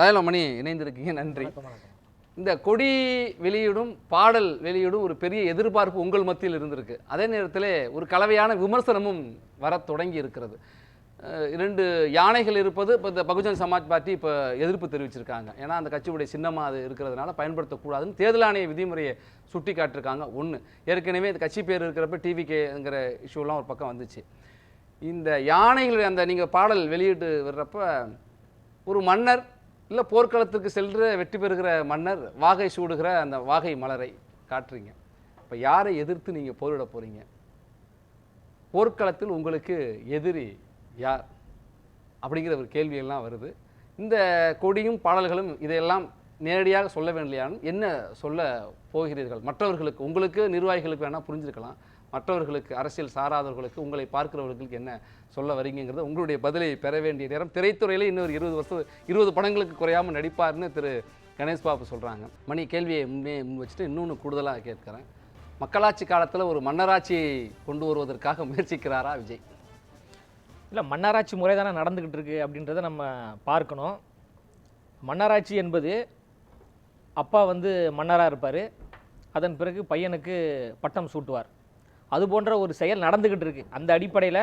மணி இணைந்திருக்கீங்க. நன்றி. இந்த கொடி வெளியிடும் பாடல் வெளியிடும் ஒரு பெரிய எதிர்பார்ப்பு உங்கள் மத்தியில் இருந்திருக்கு. அதே நேரத்தில் ஒரு கலவையான விமர்சனமும் வரத் தொடங்கி இருக்கிறது. இரண்டு யானைகள் இருப்பது இப்போ இந்த பகுஜன் சமாஜ் பார்ட்டி இப்போ எதிர்ப்பு தெரிவிச்சிருக்காங்க. ஏன்னா அந்த கட்சியுடைய சின்னமாக அது இருக்கிறதுனால பயன்படுத்தக்கூடாதுன்னு தேர்தல் ஆணைய விதிமுறையை சுட்டி காட்டிருக்காங்க ஒன்று ஏற்கனவே இந்த கட்சி பேர் இருக்கிறப்ப டிவிகேங்கிற இஷ்யூலாம் ஒரு பக்கம் வந்துச்சு. இந்த யானைகள் அந்த நீங்கள் பாடல் வெளியிட்டு வர்றப்ப ஒரு மன்னர் இல்லை போர்க்களத்துக்கு சென்று வெற்றி பெறுகிற மன்னர் வாகை சூடுகிற அந்த வாகை மலரை காட்டுறீங்க. இப்போ யாரை எதிர்த்து நீங்கள் போரிட போகிறீங்க போர்க்களத்தில் உங்களுக்கு எதிரி யார்? அப்படிங்கிற ஒரு கேள்வியெல்லாம் வருது. இந்த கொடியும் பாடல்களும் இதையெல்லாம் நேரடியாக சொல்ல வேண்டியான்னு என்ன சொல்ல போகிறீர்கள்? மற்றவர்களுக்கு உங்களுக்கு நிர்வாகிகளுக்கு வேணால் புரிஞ்சிருக்கலாம். மற்றவர்களுக்கு அரசியல் சாராதவர்களுக்கு உங்களை பார்க்கிறவர்களுக்கு என்ன சொல்ல வரீங்கிறத உங்களுடைய பதிலை பெற வேண்டிய நேரம். திரைத்துறையில் இன்னொரு இருபது வருஷம் இருபது படங்களுக்கு குறையாமல் நடிப்பார்னு திரு. கணேஷ் பாபு சொல்கிறாங்க மணி கேள்வியை முன்னே முன் வச்சுட்டு இன்னொன்று கூடுதலாக கேட்குறேன். மக்களாட்சி காலத்தில் ஒரு மன்னராட்சியை கொண்டு வருவதற்காக முயற்சிக்கிறாரா விஜய்? இல்லை மன்னராட்சி முறை தானே நடந்துக்கிட்டு இருக்கு அப்படின்றத நம்ம பார்க்கணும். மன்னராட்சி என்பது அப்பா வந்து மன்னராக இருப்பார். அதன் பிறகு பையனுக்கு பட்டம் சூட்டுவார். அது போன்ற ஒரு செயல் நடந்துக்கிட்டு இருக்குது அந்த அடிப்படையில்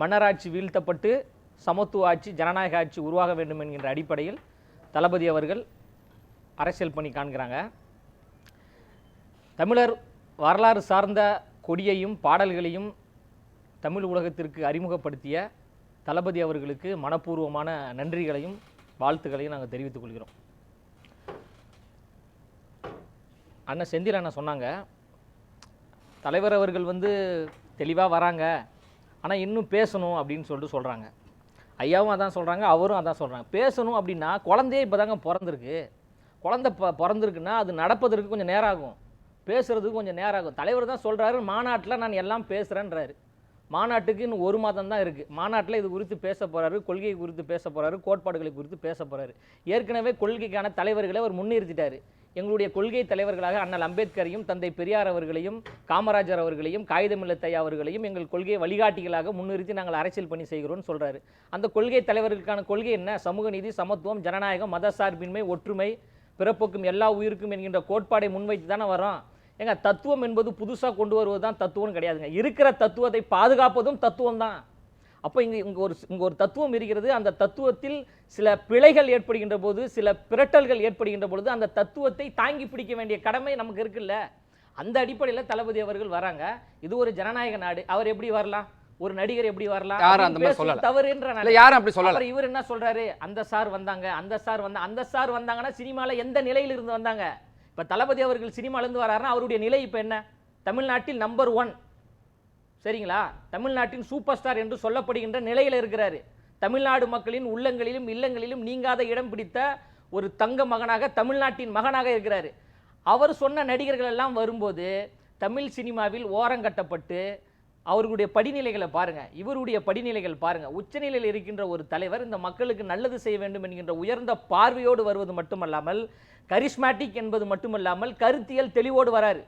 மன்னராட்சி வீழ்த்தப்பட்டு சமத்துவ ஆட்சி ஜனநாயக ஆட்சி உருவாக வேண்டும் என்கின்ற அடிப்படையில் தளபதி அவர்கள் அரசியல் பண்ணி காண்கிறாங்க. தமிழர் வரலாறு சார்ந்த கொடியையும் பாடல்களையும் தமிழ் உலகத்திற்கு அறிமுகப்படுத்திய தளபதி அவர்களுக்கு மனப்பூர்வமான நன்றிகளையும் வாழ்த்துக்களையும் நாங்கள் தெரிவித்துக் கொள்கிறோம். அண்ணன் செந்தில் அண்ணன் சொன்னாங்க தலைவர் அவர்கள் வந்து தெளிவாக வராங்க ஆனால் இன்னும் பேசணும் அப்படின்னு சொல்லிட்டு சொல்கிறாங்க ஐயாவும் அதான் சொல்கிறாங்க அவரும் அதான் சொல்கிறாங்க பேசணும் அப்படின்னா குழந்தையே இப்போ தாங்க பிறந்திருக்கு. குழந்தை ப பிறந்திருக்குன்னா அது நடப்பதற்கு கொஞ்சம் நேரம் ஆகும். பேசுகிறதுக்கு கொஞ்சம் நேரம் ஆகும். தலைவர் தான் சொல்கிறாரு மாநாட்டில் நான் எல்லாம் பேசுகிறேன்றாரு மாநாட்டுக்கு இன்னும் ஒரு மாதம் தான் இருக்குது மாநாட்டில் இது குறித்து பேச போகிறாரு கொள்கை குறித்து பேச போகிறாரு கோட்பாடுகளை குறித்து பேச போகிறாரு ஏற்கனவே கொள்கைக்கான தலைவர்களை அவர் முன்னிறுத்திட்டார். எங்களுடைய கொள்கை தலைவர்களாக அண்ணல் அம்பேத்கரையும் தந்தை பெரியார் அவர்களையும் காமராஜர் அவர்களையும் காகிதமில்லத்தையா அவர்களையும் எங்கள் கொள்கை வழிகாட்டிகளாக முன்னிறுத்தி நாங்கள் அரசியல் பணி செய்கிறோம்னு சொல்கிறாரு அந்த கொள்கை தலைவர்களுக்கான கொள்கை என்ன? சமூக நீதி சமத்துவம் ஜனநாயகம் மதசார்பின்மை ஒற்றுமை பிறப்புக்கும் எல்லா உயிருக்கும் என்கின்ற கோட்பாடை முன்வைத்து தானே வரோம் ஏங்க தத்துவம் என்பது புதுசாக கொண்டு வருவது தான் தத்துவம் கிடையாதுங்க. இருக்கிற தத்துவத்தை பாதுகாப்பதும் தத்துவம் தான் அப்போ இங்கே இங்கே ஒரு இங்கே ஒரு தத்துவம் இருக்கிறது அந்த தத்துவத்தில் சில பிழைகள் ஏற்படுகின்ற போது சில பிரட்டல்கள் ஏற்படுகின்ற பொழுது அந்த தத்துவத்தை தாங்கி பிடிக்க வேண்டிய கடமை நமக்கு இருக்குல்ல. அந்த அடிப்படையில் தளபதி அவர்கள் வராங்க. இது ஒரு ஜனநாயக நாடு. அவர் எப்படி வரலாம்? ஒரு நடிகர் எப்படி வரலாம்? யாரும் அந்த மாதிரி சொல்லல. தவறுன்ற யாரும் அப்படி சொல்லலை. இவர் என்ன சொல்றாரு? அந்த சார் வந்தாங்க அந்த சார் வந்தா அந்த சார் வந்தாங்கன்னா சினிமால எந்த நிலையில இருந்து வந்தாங்க? இப்போ தளபதி அவர்கள் சினிமாலேருந்து வராருன்னா அவருடைய நிலை இப்போ என்ன? தமிழ்நாட்டில் நம்பர் ஒன் சரிங்களா? தமிழ்நாட்டின் சூப்பர் ஸ்டார் என்று சொல்லப்படுகின்ற நிலையில் இருக்கிறாரு. தமிழ்நாடு மக்களின் உள்ளங்களிலும் இல்லங்களிலும் நீங்காத இடம் பிடித்த ஒரு தங்க மகனாக தமிழ்நாட்டின் மகனாக இருக்கிறாரு. அவர் சொன்ன நடிகர்கள் எல்லாம் வரும்போது தமிழ் சினிமாவில் ஓரங்கட்டப்பட்டு அவர்களுடைய படிநிலைகளை பாருங்கள் இவருடைய படிநிலைகள் பாருங்கள் உச்சநிலையில் இருக்கின்ற ஒரு தலைவர் இந்த மக்களுக்கு நல்லது செய்ய வேண்டும் என்கின்ற உயர்ந்த பார்வையோடு வருவது மட்டுமல்லாமல் கரிஸ்மேட்டிக் என்பது மட்டுமல்லாமல் கருத்தியல் தெளிவோடு வராரு.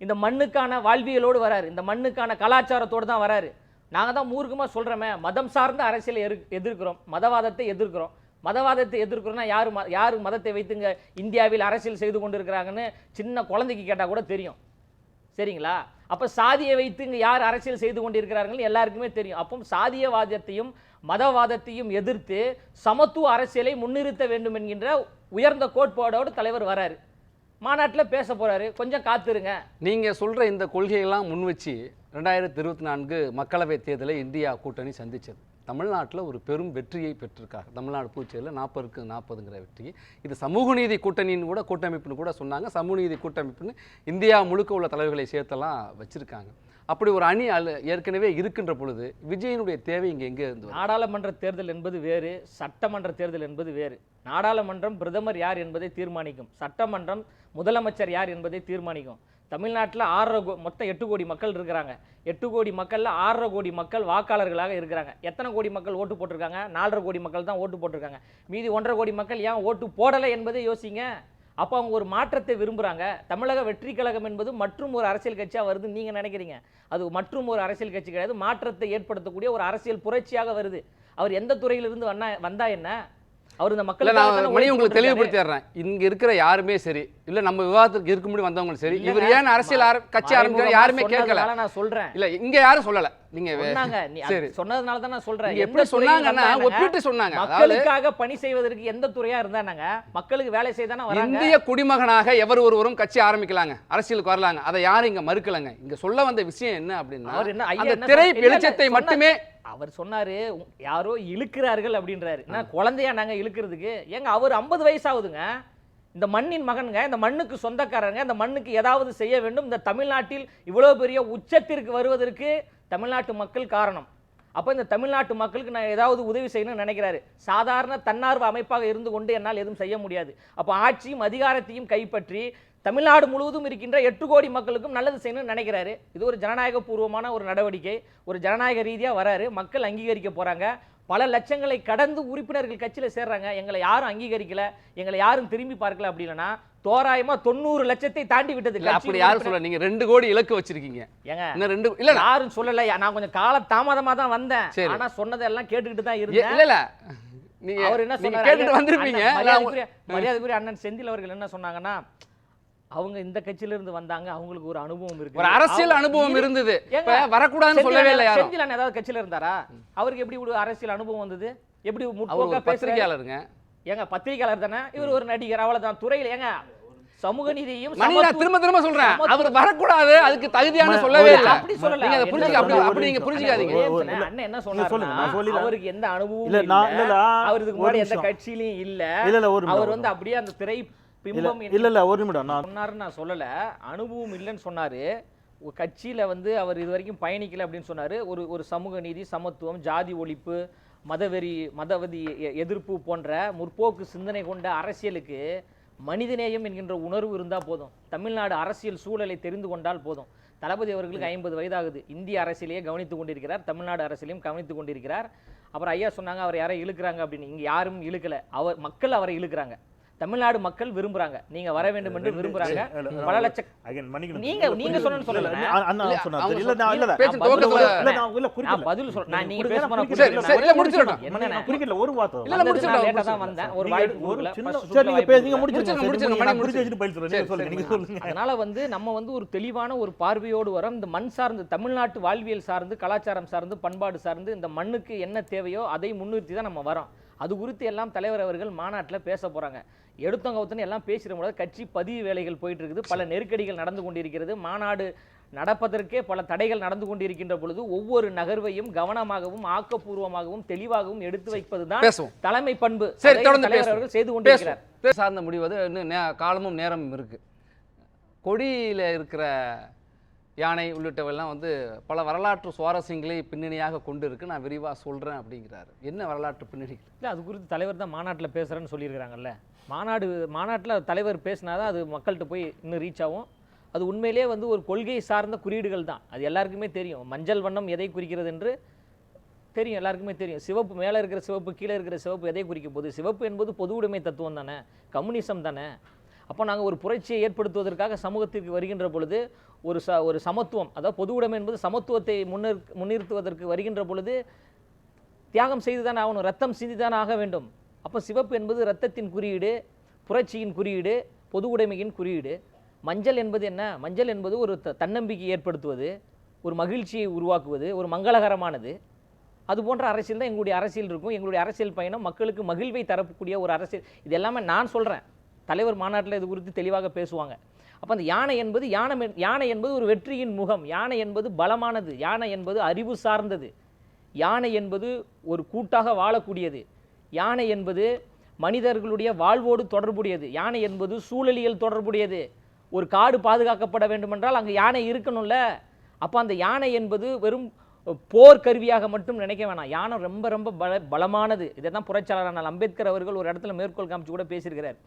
இந்த மண்ணுக்கான வாழ்வியலோடு வராரு. இந்த மண்ணுக்கான கலாச்சாரத்தோடு தான் வராரு. நாங்கள் தான் மூர்க்கமாக சொல்கிறோமே மதம் சார்ந்த அரசியலை எரு எதிர்க்கிறோம். மதவாதத்தை எதிர்க்கிறோம். மதவாதத்தை எதிர்க்கிறோம்னா யார் ம யார் மதத்தை வைத்துங்க இந்தியாவில் அரசியல் செய்து கொண்டிருக்கிறாங்கன்னு சின்ன குழந்தைக்கு கேட்டால் கூட தெரியும். சரிங்களா? அப்போ சாதியை வைத்து இங்கே யார் அரசியல் செய்து கொண்டிருக்கிறார்கள் எல்லாருக்குமே தெரியும். அப்போ சாதியவாதத்தையும் மதவாதத்தையும் எதிர்த்து சமத்துவ அரசியலை முன்னிறுத்த வேண்டும் என்கின்ற உயர்ந்த கோட்பாடோடு தலைவர் வராரு. மாநாட்டில் பேச போகிறாரு கொஞ்சம் காத்துருங்க. நீங்கள் சொல்கிற இந்த கொள்கையெல்லாம் முன் வச்சு ரெண்டாயிரத்தி இருபத்தி நான்கு மக்களவைத் தேர்தலை இந்தியா கூட்டணி சந்திச்சது. தமிழ்நாட்டில் ஒரு பெரும் வெற்றியை பெற்றிருக்காங்க. தமிழ்நாடு பூச்சியில் நாற்பதுக்கு நாற்பதுங்கிற வெற்றி. இது சமூக நீதி கூட்டணின்னு கூட கூட்டமைப்புன்னு கூட சொன்னாங்க. சமூக நீதி கூட்டமைப்புன்னு இந்தியா முழுக்க உள்ள தலைவர்களை சேர்த்தெல்லாம் வச்சுருக்காங்க. அப்படி ஒரு அணி அல்ல ஏற்கனவே இருக்கின்ற பொழுது விஜயனுடைய தேவை இங்கே எங்கே இருந்து நாடாளுமன்ற தேர்தல் என்பது வேறு சட்டமன்ற தேர்தல் என்பது வேறு. நாடாளுமன்றம் பிரதமர் யார் என்பதை தீர்மானிக்கும். சட்டமன்றம் முதலமைச்சர் யார் என்பதை தீர்மானிக்கும். தமிழ்நாட்டில் ஆறரை கோ மொத்தம் எட்டு கோடி மக்கள் இருக்கிறாங்க. எட்டு கோடி மக்களில் ஆறரை கோடி மக்கள் வாக்காளர்களாக இருக்கிறாங்க. எத்தனை கோடி மக்கள் ஓட்டு போட்டிருக்காங்க? நாலரை கோடி மக்கள் தான் ஓட்டு போட்டிருக்காங்க. மீதி ஒன்றரை கோடி மக்கள் ஏன் ஓட்டு போடலை என்பதை யோசிங்க. அப்போ அவங்க ஒரு மாற்றத்தை விரும்புகிறாங்க தமிழக வெற்றி கழகம் என்பது மற்றும் ஒரு அரசியல் கட்சியாக வருதுன்னு நீங்கள் நினைக்கிறீங்க. அது மற்றும் ஒரு அரசியல் கட்சி கிடையாது. மாற்றத்தை ஏற்படுத்தக்கூடிய ஒரு அரசியல் புரட்சியாக வருது. அவர் எந்த துறையிலிருந்து வந்தா வந்தால் என்ன? அவர் இந்த நான் தானே மணி உங்களுக்கு. தெளிவுபடுத்திடுறேன் இங்க இருக்கிற யாருமே சரி இல்ல நம்ம விவாதத்துக்கு இருக்க முடியும் வந்தவங்களும் சரி இவர். ஏன் அரசியல் கட்சி ஆரம்பிக்கிற யாருமே கேட்கல நான் சொல்றேன் இல்ல இங்க யாரும் சொல்லல நீங்க சரி. சொன்னதுனால தான் நான் சொல்றேன் எப்படி சொன்னாங்கன்னா? ஒப்பிட்டு சொன்னாங்க மக்களுக்காக பணி செய்வதற்கு எந்த துறையா இருந்தானாங்க மக்களுக்கு வேலை செய்ய தானே வராங்க இந்திய குடிமகனாக எவர் ஒருவரும் கட்சி ஆரம்பிக்கலாங்க அரசியலுக்கு வரலாங்க அதை யாரும் இங்க மறுக்கலங்க இங்க சொல்ல வந்த விஷயம் என்ன அப்படின்னா அந்த திரை வெளிச்சத்தை. மட்டுமே அவர் சொன்னாரு யாரோ இழுக்கிறார்கள் அப்படின்றாரு. என்ன குழந்தையா நாங்க இழுக்கிறதுக்கு? ஏங்க அவர் 50 வயசு ஆகுதுங்க இந்த மண்ணின் மகனுங்க இந்த மண்ணுக்கு சொந்தக்காரங்க இந்த மண்ணுக்கு ஏதாவது செய்ய வேண்டும். இந்த தமிழ்நாட்டில் இவ்வளவு பெரிய உச்சத்திற்கு வருவதற்கு தமிழ்நாட்டு மக்கள் காரணம். அப்போ இந்த தமிழ்நாட்டு மக்களுக்கு நான் ஏதாவது உதவி செய்யணும்னு நினைக்கிறாரு. சாதாரண தன்னார்வ அமைப்பாக இருந்து கொண்டு என்னால் எதுவும் செய்ய முடியாது. அப்போ ஆட்சியும் அதிகாரத்தையும் கைப்பற்றி தமிழ்நாடு முழுவதும் இருக்கின்ற எட்டு கோடி மக்களுக்கும் நல்லது செய்யணும்னு நினைக்கிறாரு. இது ஒரு ஜனநாயக பூர்வமான ஒரு நடவடிக்கை. ஒரு ஜனநாயக ரீதியாக வராரு. மக்கள் அங்கீகரிக்க போறாங்க. பல லட்சங்களை கடந்து உறுப்பினர்கள் கட்சியில் சேர்றாங்க. எங்களை யாரும் அங்கீகரிக்கல. எங்களை யாரும் திரும்பி பார்க்கல அப்படின்னா தோராயமா தொண்ணூறு லட்சத்தை தாண்டி விட்டது இல்ல அப்படி யாரும். சொல்ல நீங்க ரெண்டு கோடி இலக்கு வச்சிருக்கீங்க. ஏங்க இன்னும் ரெண்டு இல்ல யாரும் சொல்லல. நான் கொஞ்சம் கால தாமதமா தான் வந்தேன். ஆனா சொன்னதெல்லாம் கேட்டுக்கிட்டு தான் இருந்தேன். இல்ல இல்ல நீங்க அவர் என்ன சொன்னாரு? கேட்டுட்டு வந்திருப்பீங்க. மரியாதைக்குரிய அண்ணன் செந்தில் அவர்கள் என்ன சொன்னாங்கன்னா அவங்க இந்த கட்சியில இருந்து வந்தாங்க அவங்களுக்கு ஒரு அனுபவம் இருக்கு ஒரு அரசியல் அனுபவம் இரு- இருந்தது. வரக்கூடாதுன்னு சொல்லவே இல்லை அண்ணன் யாரும். செந்தில் அண்ணன் ஏதாவது கட்சியில இருந்தாரா? அவருக்கு எப்படி ஒரு அரசியல் அனுபவம் வந்தது? எப்படி முற்போக்கா பத்திரிகையாளருங்க. ஏங்க பத்திரிகையாளர் தானே? இவர் ஒரு நடிகர் அவ்வளவுதான். துறையில ஏங்க சமூக நீதியையும் மணி நான் சமத்துவ- திரும்ப திரும்ப சொல்றேன். அவர் வரக்கூடாது. அதுக்கு தகுதியான சொல்லவே இல்ல. அப்படி சொல்லல. நீங்க புரிஞ்சுக்க அப்படி? அப்படி நீங்க புரிஞ்சுக்காதீங்க. அண்ணன் என்ன சொல்லிடுறேன். அவருக்கு எந்த அனுபவமும் இல்ல அவர் இதுக்கு முன்னாடி எந்த. கட்சியிலயும் இல்ல. இல்ல இல்ல ஒரு அவர் வந்து அப்படியே அந்த திரை பிம்பம் இல்ல இல்ல ஒரு நிமிடம் நான் சொன்னாருன்னு நான் சொல்லல. அனுபவம் இல்லைன்னு சொன்னாரு. கட்சியில வந்து அவர் இது வரைக்கும் பயணிக்கல அப்படின்னு சொன்னாரு. ஒரு ஒரு சமூக நீதி சமத்துவம் ஜாதி ஒழிப்பு மதவெறி மதவதி எதிர்ப்பு போன்ற முற்போக்கு சிந்தனை கொண்ட அரசியலுக்கு மனிதநேயம் என்கின்ற உணர்வு இருந்தா போதும். தமிழ்நாடு அரசியல் சூழலை தெரிந்து கொண்டால் போதும். தளபதி அவர்களுக்கு ஐம்பது வயதாகுது. இந்திய அரசியலையே கவனித்துக் கொண்டிருக்கிறார். தமிழ்நாடு அரசியலையும் கவனித்துக் கொண்டிருக்கிறார். அப்புறம் ஐயா சொன்னாங்க அவர் யாரை இழுக்கிறாங்க அப்படின்னு. இங்க யாரும் இழுக்கல. அவர் மக்கள் அவரை இழுக்கிறாங்க. தமிழ்நாடு மக்கள் விரும்புறாங்க. நீங்க வர வேண்டும் என்று விரும்புறாங்க. பல லட்ச அகைன் மன்னிக்கணும். நீங்க நீங்க சொன்னு சொல்லல பதில் சொல்றேன். நீங்க ஒரே வார்த்தை. இல்ல, தான். வந்தேன். ஒரு அதனால வந்து நம்ம வந்து ஒரு தெளிவான ஒரு பார்வையோடு வரோம். இந்த மண் சார்ந்து தமிழ்நாட்டு வாழ்வியல் சார்ந்து கலாச்சாரம் சார்ந்து பண்பாடு சார்ந்து இந்த மண்ணுக்கு என்ன தேவையோ அதை முன்னிறுத்தி தான் நம்ம வரோம். அது குறித்து எல்லாம் தலைவர் அவர்கள் மாநாட்டில் பேச போறாங்க. எடுத்தவங்க ஒருத்தனை எல்லாம் பேசுகிற போது கட்சி பதிவு வேலைகள் போயிட்டு இருக்குது பல நெருக்கடிகள் நடந்து கொண்டிருக்கிறது. மாநாடு நடப்பதற்கே பல தடைகள் நடந்து கொண்டிருக்கின்ற பொழுது ஒவ்வொரு நகர்வையும் கவனமாகவும் ஆக்கப்பூர்வமாகவும் தெளிவாகவும் எடுத்து வைப்பதுதான் பேசுவோம். தலைமை பண்பு. சரி, தொடர்ந்து. அவர்கள் செய்து கொண்டிருக்கிறார். சார்ந்த முடிவது இன்னும் காலமும் நேரமும் இருக்கு. கொடியில இருக்கிற யானை உள்ளிட்டவெல்லாம் வந்து பல வரலாற்று சுவாரஸ்யங்களை பின்னணியாக கொண்டு இருக்கு நான் விரிவாக சொல்கிறேன் அப்படிங்கிறாரு. என்ன வரலாற்று பின்னணி இல்லை அது குறித்து தலைவர் தான் மாநாட்டில் பேசுகிறேன்னு சொல்லியிருக்கிறாங்கல்ல. மாநாடு மாநாட்டில் தலைவர் பேசினாதான் அது மக்கள்கிட்ட போய் இன்னும் ரீச் ஆகும். அது உண்மையிலேயே வந்து ஒரு கொள்கை சார்ந்த குறியீடுகள் தான். அது எல்லாருக்குமே தெரியும். மஞ்சள் வண்ணம் எதை குறிக்கிறது என்று தெரியும் எல்லாருக்குமே தெரியும். சிவப்பு மேலே இருக்கிற சிவப்பு கீழே இருக்கிற சிவப்பு எதை குறிக்கும் போது? சிவப்பு என்பது பொது உடைமை தத்துவம் தானே? கம்யூனிசம் தானே? அப்போ நாங்கள் ஒரு புரட்சியை ஏற்படுத்துவதற்காக சமூகத்திற்கு வருகின்ற பொழுது ஒரு ச ஒரு சமத்துவம் அதாவது பொது உடைமை என்பது சமத்துவத்தை முன்னிற் முன்னிறுத்துவதற்கு வருகின்ற பொழுது தியாகம் செய்து தான் ஆகணும் ரத்தம் சிந்தி தான் ஆக வேண்டும். அப்போ சிவப்பு என்பது ரத்தத்தின் குறியீடு புரட்சியின் குறியீடு பொது உடைமையின் குறியீடு. மஞ்சள் என்பது என்ன? மஞ்சள் என்பது ஒரு த- தன்னம்பிக்கை ஏற்படுத்துவது ஒரு மகிழ்ச்சியை உருவாக்குவது ஒரு மங்களகரமானது. அது போன்ற அரசியல் தான் எங்களுடைய அரசியல் இருக்கும். எங்களுடைய அரசியல் பயணம் மக்களுக்கு மகிழ்வை தரக்கூடிய ஒரு அரசியல். இது எல்லாமே நான் சொல்கிறேன் தலைவர் மாநாட்டில் இது குறித்து தெளிவாக பேசுவாங்க. அப்போ அந்த யானை என்பது யானை யானை என்பது ஒரு வெற்றியின் முகம். யானை என்பது பலமானது. யானை என்பது அறிவு சார்ந்தது. யானை என்பது ஒரு கூட்டாக வாழக்கூடியது. யானை என்பது மனிதர்களுடைய வாழ்வோடு தொடர்புடையது. யானை என்பது சூழலியல் தொடர்புடையது. ஒரு காடு பாதுகாக்கப்பட வேண்டுமென்றால் அங்கே யானை இருக்கணும்ல. அப்போ அந்த யானை என்பது வெறும் போர் கருவியாக மட்டும் நினைக்க வேணாம். யானை ரொம்ப ரொம்ப பல பலமானது. இதை தான் புரட்சியாளரான அம்பேத்கர் அவர்கள் ஒரு இடத்துல மேற்கோள் காமிச்சு கூட பேசியிருக்கிறார்.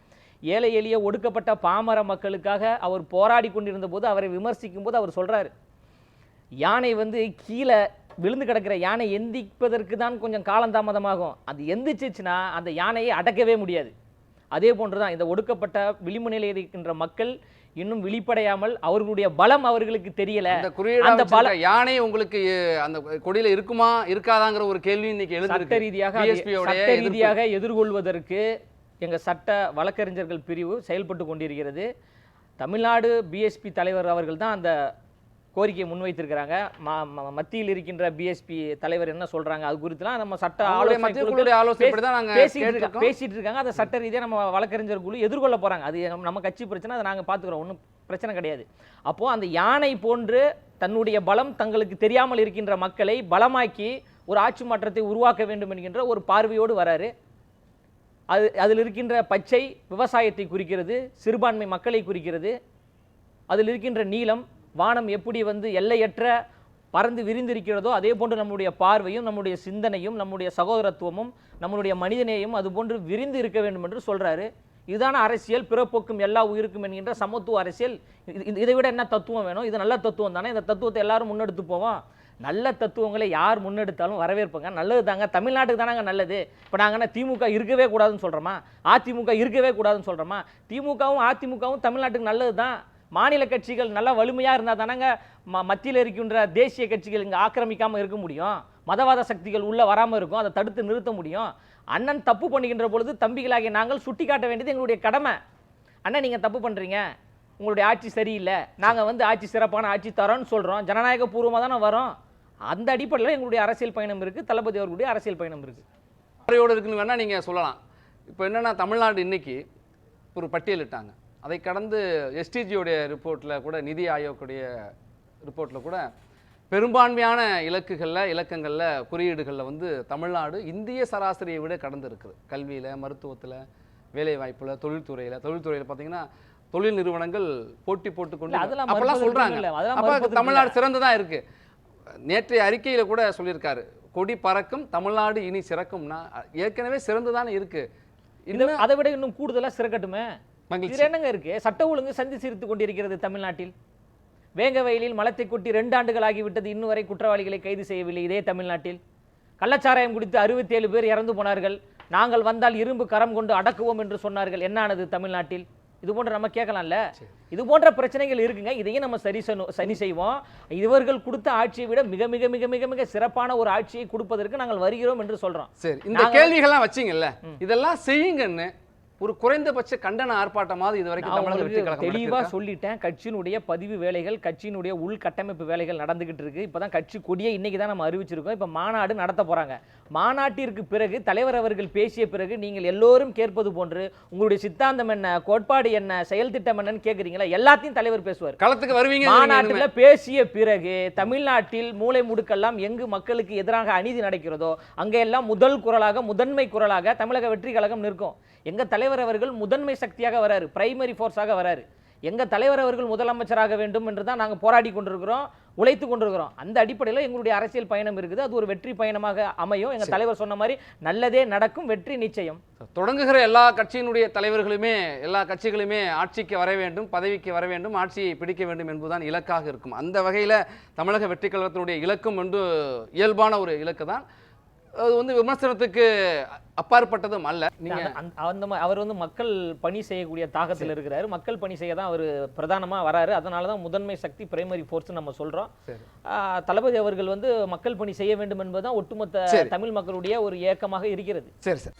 ஏழை எளிய ஒடுக்கப்பட்ட பாமர மக்களுக்காக அவர் போராடி கொண்டிருந்த போது அவரை விமர்சிக்கும் போது அவர் சொல்கிறார் யானை வந்து கீழே விழுந்து கிடக்கிற யானை எந்திப்பதற்கு தான் கொஞ்சம் காலந்தாமதமாகும் அது எந்திரிச்சிச்சுன்னா அந்த யானையை அடக்கவே முடியாது. அதே போன்று தான் இந்த ஒடுக்கப்பட்ட விளிம்பு நிலையில் இருக்கின்ற மக்கள் இன்னும் விழிப்படையாமல் அவர்களுடைய பலம் அவர்களுக்கு தெரியல. அந்த பல- யானை உங்களுக்கு அந்த கொடியில இருக்குமா இருக்காதாங்கிற ஒரு கேள்வி இன்னைக்கு சட்ட ரீதியாக சட்ட. ரீதியாக எதிர்கொள்வதற்கு எங்க சட்ட வழக்கறிஞர்கள் பிரிவு செயல்பட்டு கொண்டிருக்கிறது. தமிழ்நாடு பிஎஸ்பி தலைவர் அவர்கள் தான் அந்த கோரிக்கையை முன்வைத்திருக்கிறாங்க. மத்தியில் இருக்கின்ற பிஎஸ்பி தலைவர் என்ன சொல்றாங்க? அது குறித்துலாம் நம்ம சட்ட ஆலோசனை பேசிட்டு. பேசிட்டு இருக்காங்க. அதை சட்ட ரீதியாக நம்ம வழக்கறிஞர் குழு எதிர்கொள்ள போறாங்க. அது நம்ம- கட்சி பிரச்சனை அதை நாங்க பாத்துக்கிறோம். ஒன்றும் பிரச்சனை கிடையாது. அப்போ அந்த யானை போன்று தன்னுடைய பலம் தங்களுக்கு தெரியாமல் இருக்கின்ற மக்களை பலமாக்கி ஒரு ஆட்சி மாற்றத்தை உருவாக்க வேண்டும் என்கின்ற ஒரு பார்வையோடு வராரு. அது அதில் இருக்கின்ற பச்சை விவசாயத்தை குறிக்கிறது சிறுபான்மை மக்களை குறிக்கிறது அதில் இருக்கின்ற நீளம் வானம் எப்படி வந்து எல்லையற்ற பறந்து விரிந்திருக்கிறதோ அதே போன்று நம்முடைய பார்வையும் நம்முடைய சிந்தனையும் நம்முடைய சகோதரத்துவமும் நம்மளுடைய மனிதநேயம் அது போன்று விரிந்து இருக்க வேண்டும் என்று சொல்கிறாரு இதுதான அரசியல் பிறப்போக்கும் எல்லா உயிருக்கும் என்கின்ற சமத்துவ அரசியல். இது- இதை விட என்ன தத்துவம் வேணும்? இது நல்ல தத்துவம் தானே? இந்த தத்துவத்தை எல்லாரும் முன்னெடுத்து போவோம். நல்ல தத்துவங்களை யார் முன்னெடுத்தாலும் வரவேற்பங்க. நல்லது தாங்க. தமிழ்நாட்டுக்கு தானங்க நல்லது. இப்போ நாங்கள் திமுக இருக்கவே கூடாதுன்னு சொல்கிறோமா அதிமுக இருக்கவே கூடாதுன்னு சொல்கிறோமா திமுகவும் அதிமுகவும் தமிழ்நாட்டுக்கு நல்லது தான் மாநில கட்சிகள் நல்லா வலிமையாக இருந்தால் தானங்க ம மத்தியில் இருக்கின்ற தேசிய கட்சிகள் இங்கே ஆக்கிரமிக்காமல் இருக்க முடியும். மதவாத சக்திகள் உள்ளே வராமல் இருக்கும். அதை தடுத்து நிறுத்த முடியும். அண்ணன் தப்பு பண்ணுகின்ற பொழுது தம்பிகளாகிய நாங்கள் சுட்டி காட்ட வேண்டியது எங்களுடைய கடமை. அண்ணன் நீங்கள் தப்பு பண்ணுறீங்க உங்களுடைய ஆட்சி சரியில்லை. நாங்கள் வந்து ஆட்சி சிறப்பான ஆட்சி தரோன்னு சொல்கிறோம் ஜனநாயக பூர்வமாக தானே வரோம். அந்த அடிப்படையில் எங்களுடைய அரசியல் பயணம் இருக்குது தளபதி அவர்களுடைய அரசியல் பயணம் இருக்குது பார்வையோடு இருக்குன்னு வேணால் நீங்கள் சொல்லலாம். இப்போ என்னென்னா தமிழ்நாடு இன்றைக்கி ஒரு பட்டியலிட்டாங்க. அதை கடந்து எஸ்டிஜியோடைய ரிப்போர்ட்டில் கூட நிதி ஆயோக்குடைய ரிப்போர்ட்டில் கூட பெரும்பான்மையான இலக்குகளில் இலக்கங்களில் குறியீடுகளில் வந்து தமிழ்நாடு இந்திய சராசரியை விட கடந்து இருக்குது கல்வியில் மருத்துவத்தில் வேலைவாய்ப்பில் தொழில்துறையில். தொழில்துறையில் பார்த்தீங்கன்னா தொழில் நிறுவனங்கள் போட்டி போட்டுக்கொண்டு அப்பெல்லாம் அதெல்லாம் அப்ப தமிழ்நாடு சிறந்ததா இருக்கு. நேற்றைய அறிக்கையில கூட சொல்லியிருக்காரு. கொடி பறக்கும் தமிழ்நாடு இனி சிறக்கும்னா ஏற்கனவே சிறந்துதானே இருக்கு. இன்னும் அதை விட இன்னும் கூடுதலாக சிறக்கட்டுமே? மகிழ்ச்சி. என்னங்க இருக்கு? சட்ட ஒழுங்கு சந்தி சிரித்து கொண்டிருக்கிறது தமிழ்நாட்டில். வேங்க வயலில் மலத்தை கொட்டி ரெண்டு ஆண்டுகள் ஆகிவிட்டது. இன்னும் வரை குற்றவாளிகளை கைது செய்யவில்லை இதே தமிழ்நாட்டில். கள்ளச்சாராயம் குடித்து அறுபத்தி ஏழு பேர் இறந்து போனார்கள். நாங்கள் வந்தால் இரும்பு கரம் கொண்டு அடக்குவோம் என்று சொன்னார்கள். என்ன ஆனது தமிழ்நாட்டில்? இது போன்ற நம்ம கேட்கலாம்ல? இது போன்ற பிரச்சனைகள் இருக்குங்க. இதையும் நம்ம சரி சரி செய்வோம். இவர்கள் கொடுத்த ஆட்சியை விட மிக மிக மிக மிக மிக சிறப்பான ஒரு ஆட்சியை கொடுப்பதற்கு நாங்கள் வருகிறோம் என்று சொல்றோம். சரி இந்த கேள்விகள்லாம் வச்சீங்கல்ல? இதெல்லாம் செய்யுங்கன்னு ஒரு குறைந்தபட்ச கண்டன ஆர்ப்பாட்டமாவது இது வரைக்கும் நான் தமிழக வெற்றி உங்களுக்கு கழகம் தெளிவா நடத்தியிருக்கா? சொல்லிட்டேன். கட்சியினுடைய பதிவு வேலைகள் கட்சியினுடைய உள்கட்டமைப்பு வேலைகள் நடந்துகிட்டு இருக்கு. இப்பதான் கட்சி கொடியை இன்னைக்கு தான் நம்ம அறிவிச்சிருக்கோம். இப்ப மாநாடு நடத்த போறாங்க. மாநாட்டிற்கு பிறகு தலைவர் அவர்கள் பேசிய பிறகு நீங்கள் எல்லோரும் கேட்பது போன்று உங்களுடைய சித்தாந்தம் என்ன கோட்பாடு என்ன செயல் திட்டம் என்னன்னு கேக்குறீங்களா? எல்லாத்தையும் தலைவர் பேசுவார். களத்துக்கு வருவீங்க மாநாட்டில் பேசிய பிறகு தமிழ்நாட்டில் மூலை முடுக்கெல்லாம் எங்கு மக்களுக்கு எதிராக அநீதி நடக்கிறதோ அங்கெல்லாம் முதல் குரலாக முதன்மை குரலாக தமிழக வெற்றி கழகம் நிற்கும். எங்க தலைவர் அவர்கள் முதன்மை சக்தியாக வராரு பிரைமரி ஃபோர்ஸாக வராரு. எங்க தலைவர் அவர்கள் முதலமைச்சராக வேண்டும் என்று தான் நாங்க போராடி கொண்டிருக்கிறோம் உழைத்து கொண்டிருக்கிறோம். அந்த அடிப்படையில் எங்களுடைய அரசியல் பயணம் இருக்குது. அது ஒரு வெற்றி பயணமாக அமையும். எங்க தலைவர் சொன்ன மாதிரி நல்லதே நடக்கும் வெற்றி நிச்சயம். தொடங்குகிற எல்லா கட்சியினுடைய தலைவர்களுமே எல்லா கட்சிகளுமே ஆட்சிக்கு வர வேண்டும் பதவிக்கு வர வேண்டும் ஆட்சியை பிடிக்க வேண்டும் என்பதுதான் இலக்காக இருக்கும். அந்த வகையில் தமிழக வெற்றி கழகத்தினுடைய இலக்கும் வந்து இயல்பான ஒரு இலக்கு தான் அது வந்து விமர்சனத்துக்கு அப்பாற்பட்டதும் அல்ல. நீங்க அந்த- அவர் வந்து மக்கள் பணி செய்யக்கூடிய தாகத்தில் இருக்கிறாரு. மக்கள் பணி செய்ய தான் அவர் பிரதானமா வராரு. அதனால தான் முதன்மை சக்தி பிரைமரி ஃபோர்ஸ் நம்ம சொல்றோம். தளபதி அவர்கள் வந்து மக்கள் பணி செய்ய வேண்டும் என்பதுதான் ஒட்டுமொத்த. தமிழ் மக்களுடைய ஒரு ஏக்கமாக இருக்கிறது. சரி சார்.